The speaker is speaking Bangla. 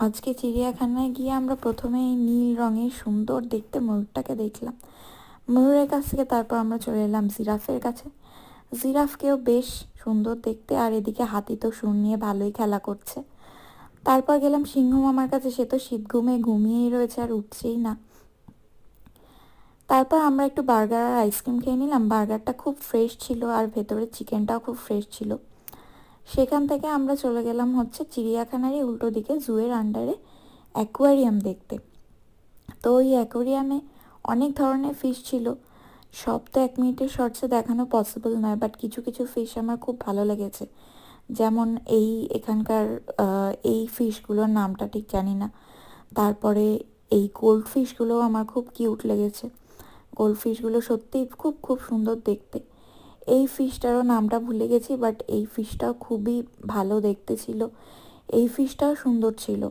আজকে চিড়িয়াখানায় গিয়ে আমরা প্রথমে এই নীল রঙের সুন্দর দেখতে ময়ূরটাকে দেখলাম। ময়ূরের কাছ থেকে তারপর আমরা চলে এলাম জিরাফের কাছে। জিরাফকেও বেশ সুন্দর দেখতে আর এদিকে হাতি তো সুর নিয়ে ভালোই খেলা করছে। তারপর গেলাম সিংহ মামার কাছে, সে তো শীত ঘুমে ঘুমিয়েই রয়েছে আর উঠছেই না। তারপর আমরা একটু বার্গার আর আইসক্রিম খেয়ে নিলাম। বার্গারটা খুব ফ্রেশ ছিল আর ভেতরে চিকেনটাও খুব ফ্রেশ ছিল। সেখান থেকে আমরা চলে গেলাম হচ্ছে চিড়িয়াখানারই উল্টো দিকে জুয়ের আন্ডারে অ্যাকোয়ারিয়াম দেখতে। তো ওই অ্যাকোয়ারিয়ামে অনেক ধরনের ফিশ ছিল। সব তো এক মিনিটের শর্টসে দেখানো পসিবল নয় বাট কিছু কিছু ফিশ আমার খুব ভালো লেগেছে। যেমন এই এখানকার এই ফিশগুলোর নামটা ঠিক জানি না। তারপরে এই গোল্ড ফিশগুলোও আমার খুব কিউট লেগেছে। গোল্ড ফিশগুলো সত্যিই খুব খুব সুন্দর দেখতে। এই ফিশটারও নামটা ভুলে গেছি বাট এই ফিশটা খুবই ভালো দেখতে ছিল। এই ফিশটাও সুন্দর ছিল।